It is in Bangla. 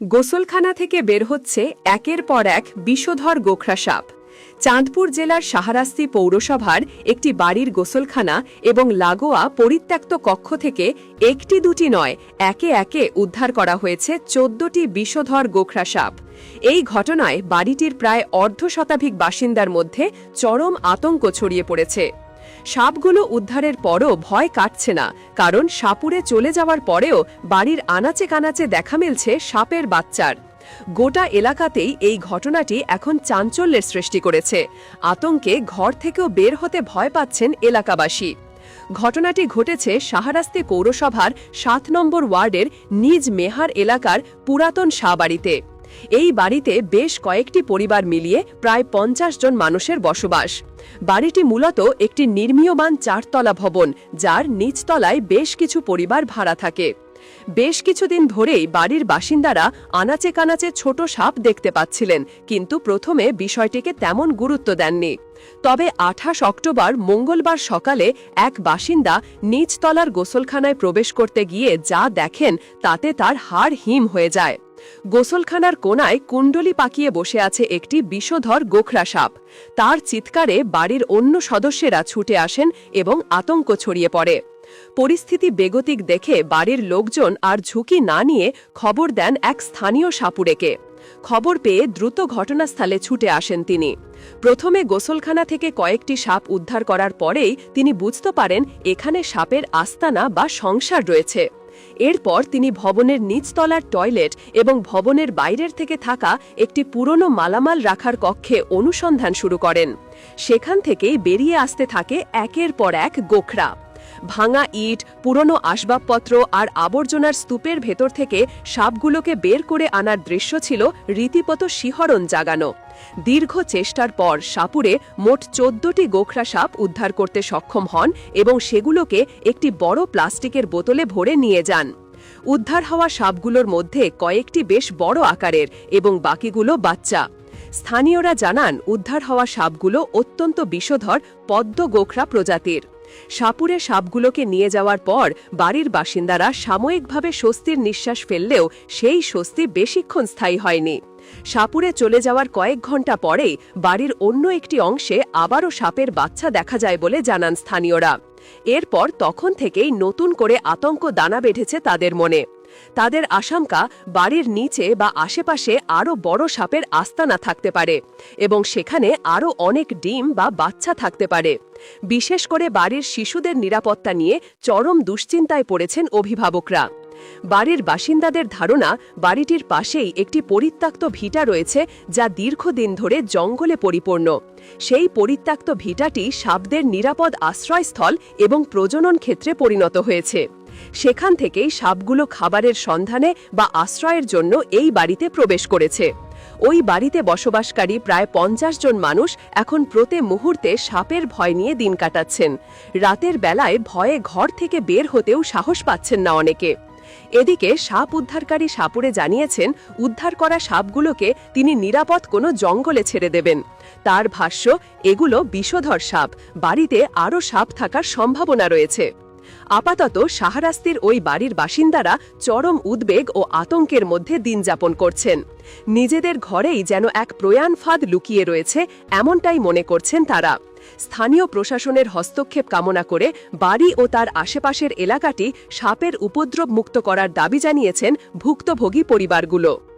গোসলখানা থেকে বের হচ্ছে একের পর এক বিষধর গোখরা সাপ। চাঁদপুর জেলার সাহারাস্তি পৌরসভার একটি বাড়ির গোসলখানা এবং লাগোয়া পরিত্যক্ত কক্ষ থেকে একটি দুটি নয়, একে একে উদ্ধার করা হয়েছে চোদ্দটি বিষধর গোখরা সাপ। এই ঘটনায় বাড়িটির প্রায় অর্ধ শতাধিক বাসিন্দার মধ্যে চরম আতঙ্ক ছড়িয়ে পড়েছে। সাপগুলো উদ্ধারের পরও ভয় কাটছে না, কারণ সাপুরে চলে যাওয়ার পরেও বাড়ির আনাচে কানাচে দেখা মিলছে সাপের বাচ্চার। গোটা এলাকাতেই এই ঘটনাটি এখন চাঞ্চল্যের সৃষ্টি করেছে। আতঙ্কে ঘর থেকেও বের হতে ভয় পাচ্ছেন এলাকাবাসী। ঘটনাটি ঘটেছে সাহারাস্তি পৌরসভার সাত নম্বর ওয়ার্ডের নিজ মেহার এলাকার পুরাতন শাহবাড়িতে। এই বাড়িতে বেশ কয়েকটি পরিবার মিলিয়ে প্রায় পঞ্চাশ জন মানুষের বসবাস। বাড়িটি মূলত একটি নির্মীয়মান চারতলা ভবন, যার নিচতলায় বেশ কিছু পরিবার ভাড়া থাকে। বেশ কিছুদিন ধরেই বাড়ির বাসিন্দারা আনাচে কানাচে ছোট সাপ দেখতে পাচ্ছিলেন, কিন্তু প্রথমে বিষয়টিকে তেমন গুরুত্ব দেননি। তবে আঠাশ অক্টোবর মঙ্গলবার সকালে এক বাসিন্দা নিচতলার গোসলখানায় প্রবেশ করতে গিয়ে যা দেখেন তাতে তার হাড় হিম হয়ে যায়। গোসলখানার কোনায় কুণ্ডলি পাকিয়ে বসে আছে একটি বিষধর গোখরা সাপ। তার চিৎকারে বাড়ির অন্য সদস্যেরা ছুটে আসেন এবং আতঙ্ক ছড়িয়ে পড়ে। পরিস্থিতি বেগতিক দেখে বাড়ির লোকজন আর ঝুঁকি না নিয়ে খবর দেন এক স্থানীয় সাপুড়েকে। খবর পেয়ে দ্রুত ঘটনাস্থলে ছুটে আসেন তিনি। প্রথমে গোসলখানা থেকে কয়েকটি সাপ উদ্ধার করার পরেই তিনি বুঝতে পারেন এখানে সাপের আস্তানা বা সংসার রয়েছে। এরপর তিনি ভবনের নিচতলার টয়লেট এবং ভবনের বাইরের থেকে থাকা একটি পুরনো মালামাল রাখার কক্ষে অনুসন্ধান শুরু করেন। সেখান থেকেই বেরিয়ে আসতে থাকে একের পর এক গোখরা। ভাঙা ইট, পুরনো আসবাবপত্র আর আবর্জনার স্তূপের ভেতর থেকে সাপগুলোকে বের করে আনার দৃশ্য ছিল রীতিপত শিহরণ জাগানো। দীর্ঘ চেষ্টার পর সাপুরে মোট চোদ্দটি গোখরা সাপ উদ্ধার করতে সক্ষম হন এবং সেগুলোকে একটি বড় প্লাস্টিকের বোতলে ভরে নিয়ে যান। উদ্ধার হওয়া সাপগুলোর মধ্যে কয়েকটি বেশ বড় আকারের এবং বাকিগুলো বাচ্চা। স্থানীয়রা জানান, উদ্ধার হওয়া সাপগুলো অত্যন্ত বিষধর, পদ্ম গোখরা প্রজাতির। সাপুরে সাপগুলোকে নিয়ে যাওয়ার পর বাড়ির বাসিন্দারা সাময়িকভাবে স্বস্তির নিঃশ্বাস ফেললেও সেই স্বস্তি বেশিক্ষণ স্থায়ী হয়নি। সাপুরে চলে যাওয়ার কয়েক ঘণ্টা পরেই বাড়ির অন্য একটি অংশে আবারও সাপের বাচ্চা দেখা যায় বলে জানান স্থানীয়রা। এরপর তখন থেকেই নতুন করে আতঙ্ক দানা বেঁধেছে তাদের মনে। তাদের আশঙ্কা বাড়ির নিচে বা আশেপাশে আরও বড় সাপের আস্তানা থাকতে পারে এবং সেখানে আরও অনেক ডিম বা বাচ্চা থাকতে পারে। বিশেষ করে বাড়ির শিশুদের নিরাপত্তা নিয়ে চরম দুশ্চিন্তায় পড়েছেন অভিভাবকরা। বাড়ির বাসিন্দাদের ধারণা, বাড়িটির পাশেই একটি পরিত্যক্ত ভিটা রয়েছে যা দীর্ঘদিন ধরে জঙ্গলে পরিপূর্ণ। সেই পরিত্যক্ত ভিটাটি সাপদের নিরাপদ আশ্রয়স্থল এবং প্রজনন ক্ষেত্রে পরিণত হয়েছে। সেখান থেকেই সাপগুলো খাবারের সন্ধানে বা আশ্রয়ের জন্য এই বাড়িতে প্রবেশ করেছে। ওই বাড়িতে বসবাসকারী প্রায় পঞ্চাশ জন মানুষ এখন প্রতি মুহূর্তে সাপের ভয় নিয়ে দিন কাটাচ্ছেন। রাতের বেলায় ভয়ে ঘর থেকে বের হতেও সাহস পাচ্ছেন না অনেকে। এদিকে সাপ উদ্ধারকারী সাপুরে জানিয়েছেন, উদ্ধার করা সাপগুলোকে তিনি নিরাপদ কোনো জঙ্গলে ছেড়ে দেবেন। তার ভাষ্য, এগুলো বিষধর সাপ। বাড়িতে আরও সাপ থাকার সম্ভাবনা রয়েছে। আপাতত সাহারাস্তির ওই বাড়ির বাসিন্দারা চরম উদ্বেগ ও আতঙ্কের মধ্যে দিন যাপন করছেন। নিজেদের ঘরেই যেন এক প্রয়াণ ফাঁদ লুকিয়ে রয়েছে, এমনটাই মনে করছেন তারা। স্থানীয় প্রশাসনের হস্তক্ষেপ কামনা করে বাড়ি ও তার আশেপাশের এলাকাটি সাপের উপদ্রব মুক্ত করার দাবি জানিয়েছেন ভুক্তভোগী পরিবারগুলো।